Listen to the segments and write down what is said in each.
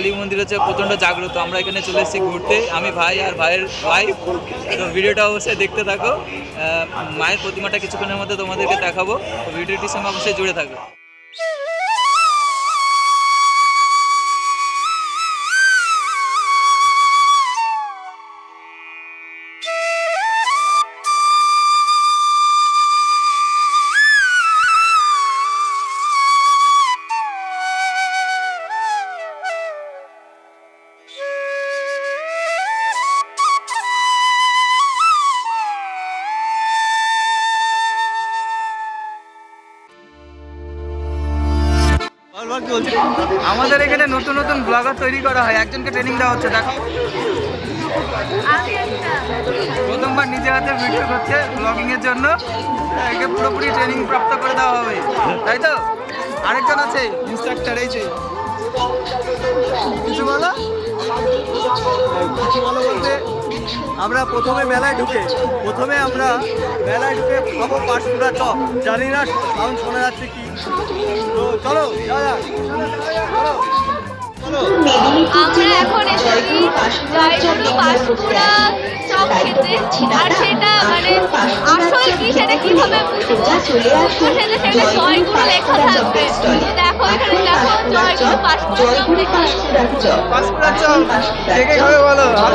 কালী মন্দির হচ্ছে প্রচণ্ড জাগ্রত। আমরা এখানে চলে এসেছি ঘুরতে। আমি ভাই আর ভাইয়ের ভাই। তো ভিডিওটা অবশ্যই দেখতে থাকো। মায়ের প্রতিমাটা কিছুক্ষণের মধ্যে তোমাদেরকে দেখাবো। ভিডিওটির সঙ্গে অবশ্যই জুড়ে থাকো আমাদের এখানে নতুন নতুন ব্লগার তৈরি করা হয়। একজনকে ট্রেনিং দেওয়া হচ্ছে দেখো প্রথমবার নিজে হাতে ভিডিও করছে ব্লগিং এর জন্য। একে পুরোপুরি ট্রেনিং প্রাপ্ত করে দেওয়া হবে। তাই তো? আরেকজন আছে ইনস্ট্রাক্টর এই যে। কিছু বলো? কিছু বলো বলতে? আমরা প্রথমে মেলায় ঢুকে প্রথমে আমরা মেলায় ঢুকে খাব পাঁচপুরা চপ। জানি না সাউন্ড শোনা যাচ্ছে কি। তো চলো দাদা চলো আমরা এখন এসেছি পাঁশকুড়া চক খেতে। আর সেটা মানে আসল কি সেটা কীভাবে সেটা লেখা থাকবে। দেখো এখানে দেখো পাঁশকুড়া চপ কে কে খাবে বলো হাত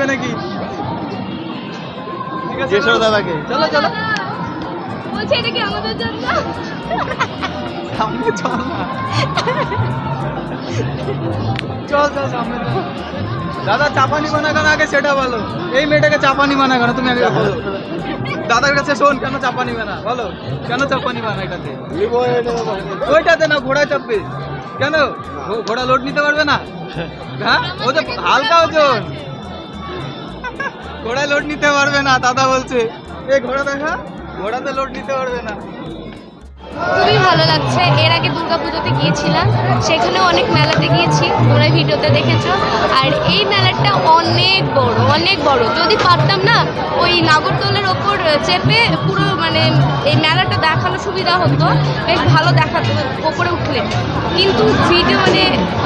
নিবে নাকি? জিজ্ঞেস দাদাকে। চলো চলো। বলছে এটা কি আমাদের জন্য? সামনে চল না। চল চল সামনে দাদা চাপা নিবে না কেন? আগে সেটা বলো। এই মেয়েটাকে চাপা নিবে না কেন? তুমি আগে বলো। দাদার কাছে শোন কেন চাপা নিবে না? বলো কেন চাপা নিবে না এটাতে? ওইটাতে না ঘোড়ায় চাপবে? কেন? ঘোড়া লোড নিতে পারবে না? হ্যাঁ? ও তো হালকা ওজন। ঘোড়ায় লোড নিতে পারবে না, দাদা বলছে। এই ঘোড়া দেখা? ঘোড়াতে লোড নিতে পারবে না। খুবই ভালো লাগছে। এর আগে দুর্গাপুজোতে গিয়েছিলাম সেখানে অনেক মেলাতে গিয়েছি, তোমরা ভিডিওতে দেখেছ। আর এই মেলাটা অনেক বড় অনেক বড়। যদি পারতাম না, ওই নাগরদোলের ওপর চেপে পুরো মানে এই মেলাটা দেখানো সুবিধা হতো। বেশ ভালো দেখাতো, ওপরে উঠলে। কিন্তু ভিডিও মানে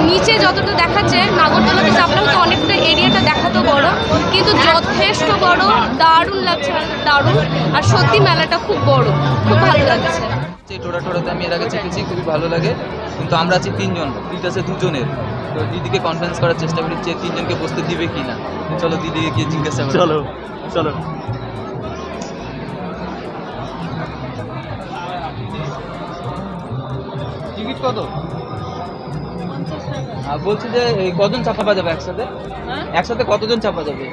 নিচে যতটা দেখাচ্ছে নাগরদোলাতে চাপলে তো অনেকটা এরিয়াটা দেখাতো বড়। কিন্তু যথেষ্ট বড়, দারুণ লাগছে দারুণ। আর সত্যি মেলাটা খুব বড়, খুব ভালো লাগছে। যে টোটা টোটাতে আমি এর আগে চেপেছি খুবই ভালো লাগে। কিন্তু আমরা আছি তিনজন সিট আছে দুজনের। তো দিদিকে কনফারেন্স করার চেষ্টা করি যে তিনজনকে বসতে দিবে কি না। চলো দিদিকে গিয়ে জিজ্ঞাসা করি। চলো চলো। টিকিট কত? আর বলছি যে এই কজন চাপা যাবে একসাথে? একসাথে কতজন চাপা যাবে?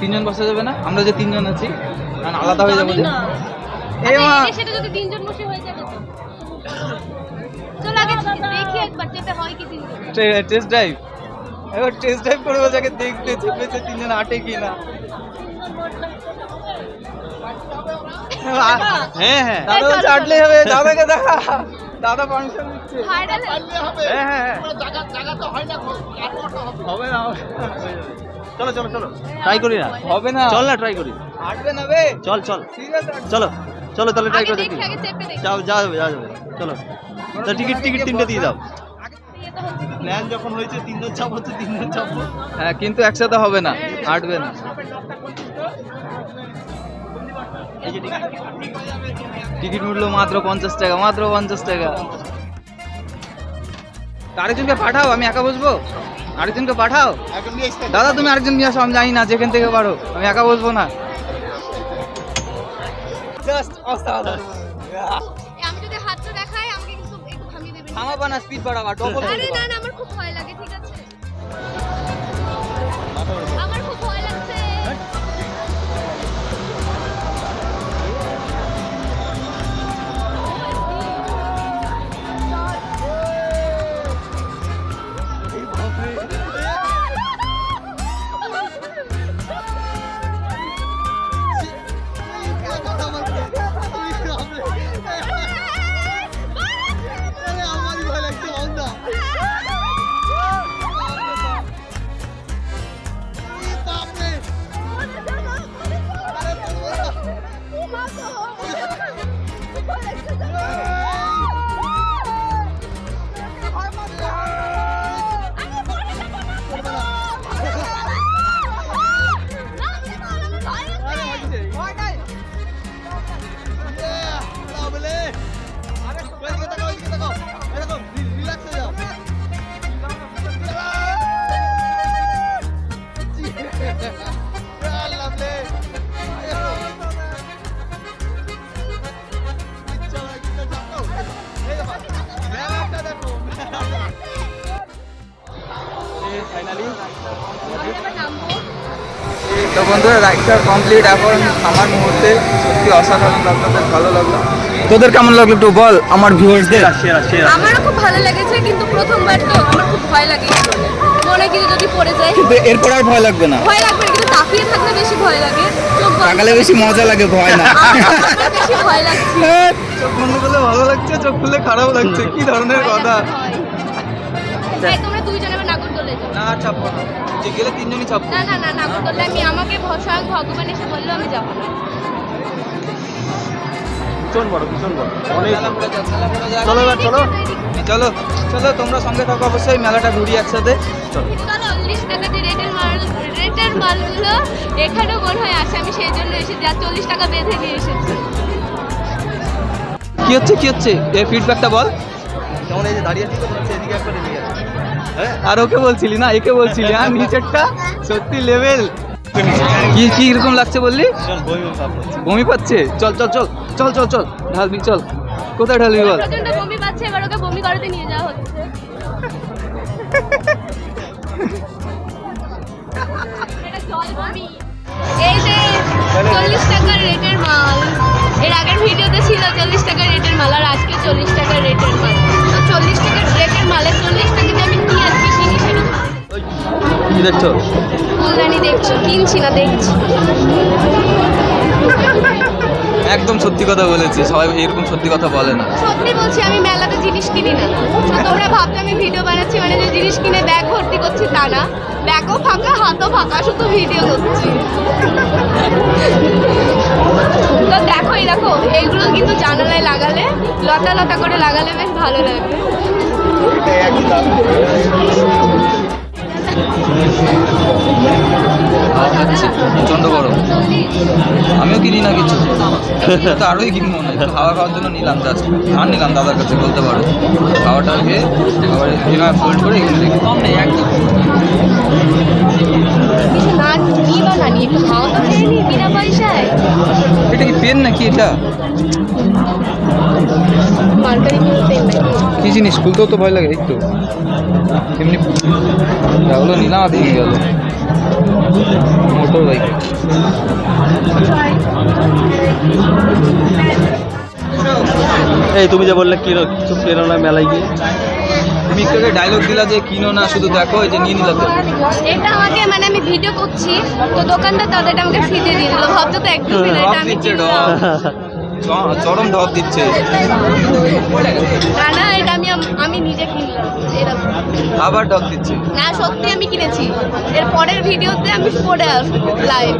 তিনজন বসা যাবে না আমরা যে তিনজন আছি কারণ আলাদা হয়ে যাব যে এই মা আচ্ছা, সেটা যদি তিনজন বসে হয়ে যাবে তো চল আগে দেখি একবার চেপে হয় কি তিনজন টেস্ট ড্রাইভ এবার টেস্ট ড্রাইভ করব যাকে দেখতে চেপেছে তিনজন আটে কি না হ্যাঁ হ্যাঁ দাদা বলছে আটলেই হবে দাদাকে দেখা দাদা পারমিশন দিচ্ছে ভাইরাল হ্যাঁ হ্যাঁ হ্যাঁ হবে না হবে না। চলো চলো চলো। ট্রাই করি না। হবে না। চল না ট্রাই করি। আটবে না বে। চল চল। চলো চলো তাহলে ট্রাই করে দেখি চেপে যাও যাও যাও যাবে চলো। তা টিকিট টিকিট তিনটে দিয়ে দাও। তো হচ্ছে কি? প্ল্যান যখন হয়েছে তিনজন চাপ হচ্ছে তিনজন চাপবো হ্যাঁ কিন্তু একসাথে হবে না। আটবে না। টিকিট মূল্য মাত্র পঞ্চাশ টাকা মাত্র পঞ্চাশ টাকা। আরেকজনকে পাঠাও আমি একা বসবো? আরেকজনকে পাঠাও? দাদা তুমি আরেকজন নিয়ে আসো আমি জানি না যেখান থেকে পারো আমি একা বসবো না। জাস্ট অসাধারণ। এ, আমি যদি হাতটা দেখাই আমাকে কিন্তু একটু থামিয়ে দেবে থামাবা না স্পিড বাড়াবা ডবল আরে না না আমার খুব ভয় লাগে ঠিক আছে? আমার তো বন্ধুরা রাইডটা কমপ্লিট এখন আমার মুহূর্তে সত্যি অসাধারণ লাগল বেশ ভালো লাগল। তোদের কেমন লাগল একটু বল আমার ভিউয়ার্সদের আমারও খুব ভালো লেগেছে কিন্তু প্রথমবার তো আমার খুব ভয় লাগে মনে কিছু যদি পড়ে যায়। কিন্তু এরপর আর ভয় লাগবে না। ভয় লাগবে কিন্তু তাকিয়ে থাকলে বেশি ভয় লাগে। চোখ তাকালে বেশি মজা লাগে ভয় না। বেশি ভয় লাগছে। চোখ বন্ধ করলে ভালো লাগছে চোখ খুললে খারাপ লাগছে? কি ধরনের কথা? তোমরা দুইজনে না চাপবো না। যে গেলে তিনজনই চাপবো না না না নাগরদোলে আমি আমাকে স্বয়ং ভগবান এসে বলল আমি যাব না। ভীষণ বড় ভীষণ বড় অনেক। চলো এবার চলো। চলো চলো তোমরা সঙ্গে থাকো অবশ্যই মেলাটা ঘুরি একসাথে। চলো। চল্লিশ টাকা যে রেটের মাল রেটের মালগুলো এখানেও মনে হয় আসে আমি সেই জন্য এসেছি আর চল্লিশ টাকা বেঁধে নিয়ে এসেছি। কি হচ্ছে কি হচ্ছে? এই ফিডব্যাকটা বল। কেমন এই যে দাঁড়িয়ে আছি তো মনে হচ্ছে এদিকে একবার এদিকে। আর ওকে বলছিলি না একে বলছিলি আর নিচেরটা সত্যি লেভেল কি কি রকম লাগছে বললি। বমি পাচ্ছে। চল চল চল চল চল চল ঢালবি চল। কোথায় ঢালবি বল? বমি পাচ্ছে এবার ওকে বমি করাতে নিয়ে যাওয়া হচ্ছে। এটা জল বমি। এই যে চল্লিশ টাকার রেটের মাল এর আগের ভিডিওতে ছিল দেখছ? ফুলদানি দেখছ কিনছি না দেখছি। একদম সত্যি কথা বলেছি সবাই এরকম সত্যি কথা বলে না। সত্যি বলছি আমি মেলাতে জিনিস কিনি না। তোমরা ভাবছ আমি ভিডিও বানাচ্ছি মানে যে জিনিস কিনে ব্যাগ ভর্তি করছি তা না। ব্যাগও ফাঁকা হাতও ফাঁকা শুধু ভিডিও করছি। তো দেখো এই দেখো এইগুলো কিন্তু জানালায় লাগালে লতা লতা করে লাগালে বেশ ভালো লাগবে হচ্ছে প্রচণ্ড গরম। আমিও কিনি না কিছু। তো আরোই কিনবো না একটু খাওয়া খাওয়ার জন্য নিলাম জাস্ট আর নিলাম দাদার কাছে বলতে পারো। খাওয়াটা খেয়ে আবার এখানে ফোল্ড করে এখানে রেখে কম নেই একদম। না নিই বা না নিই খাওয়া তো খেয়ে নিই বিনা পয়সায় এটা কি পেন নাকি এটা? কি জিনিস? খুলতেও তো ভয় লাগে এই তো এমনি রাহুলও নিলাম আর ভেঙে গেল। মোটর বাইক এই তুমি যা বললে কি কিছু পেরো না মেলায় গিয়ে। তুমি ডায়লগ দিলা যে কিনো না শুধু দেখো এই যে নিয়ে নিলা তো। এটা আমাকে মানে আমি ভিডিও করছি তো দোকানদার তাদের এটা আমাকে ফ্রিতে দিয়ে দিল। ভাবছ তো একটু ফ্রি এটা আমি চরম ঢপ দিচ্ছে। না এটা আমি আমি নিজে কিনলাম এরকম। আবার ঢপ দিচ্ছে। না সত্যি আমি কিনেছি। এর পরের ভিডিওতে আমি পরে আসব লাইভ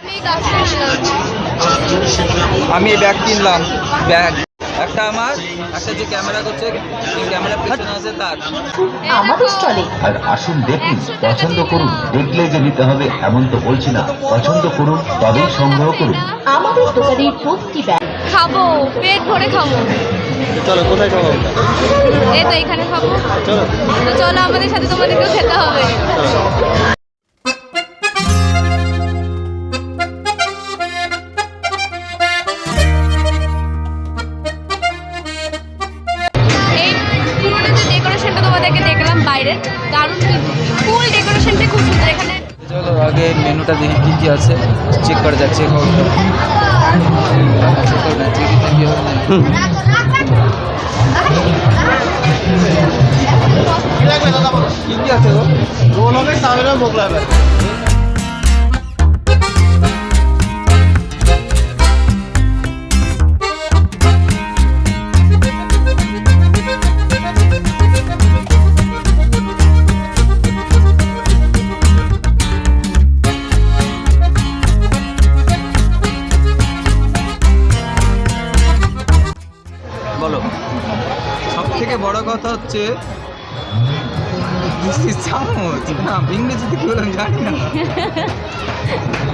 আমি এই কাজটা আমি এই ব্যাগ কিনলাম। ব্যাগ একটা আমার একটা যে ক্যামেরা করছে ক্যামেরা পিছনে আছে তার। আমাদের স্টলে আর আসুন দেখুন পছন্দ করুন দেখলে যে নিতে হবে এমন তো বলছি না। পছন্দ করুন তবেই সংগ্রহ করুন। আমাদের দোকানের প্রতিটি ব্যাগ খাব পেট ভরে খাব। চলো কোথায় খাব? এই তো এখানে খাব। চলো। চলো আমাদের সাথে তোমাদেরকেও খেতে হবে। মেনুটা দেখি কী কী আছে। চেক করা যাক চেক আউট কি কি আছে। গো? রোল হবে সামনে মোগলা হবে।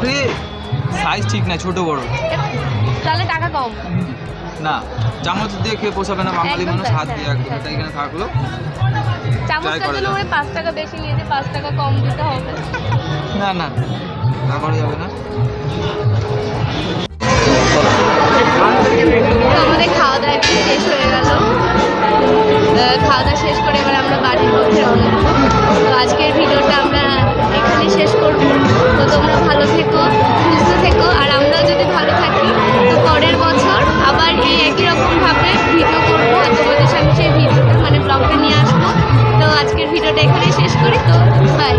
আপনি সাইজ ঠিক না ছোট বড়। তাহলে টাকা কম। না চামচ দিয়ে খেয়ে পোষাবে না বাঙালি মানুষ হাত দিয়ে একদম এটা এখানে থাকল চামচটার জন্য মানে পাঁচ টাকা বেশি নিয়ে যে পাঁচ টাকা কম দিতে হবে। না না তা করা যাবে না। আমাদের খাওয়া দাওয়া একটু শেষ হয়ে গেল। খাওয়া দাওয়া শেষ করে এবার আমরা বাড়ির পথে রওনা ভালো থেকো, সুস্থ থেকো, আর আমরাও যদি ভালো থাকি, তো পরের বছর আবার এই একই রকমভাবে ভিডিও করব। আর তোমাদের সামনে সেই ভিডিওটা মানে ব্লগটা নিয়ে আসব। তো আজকের ভিডিওটা এখানেই শেষ করি, তো বাই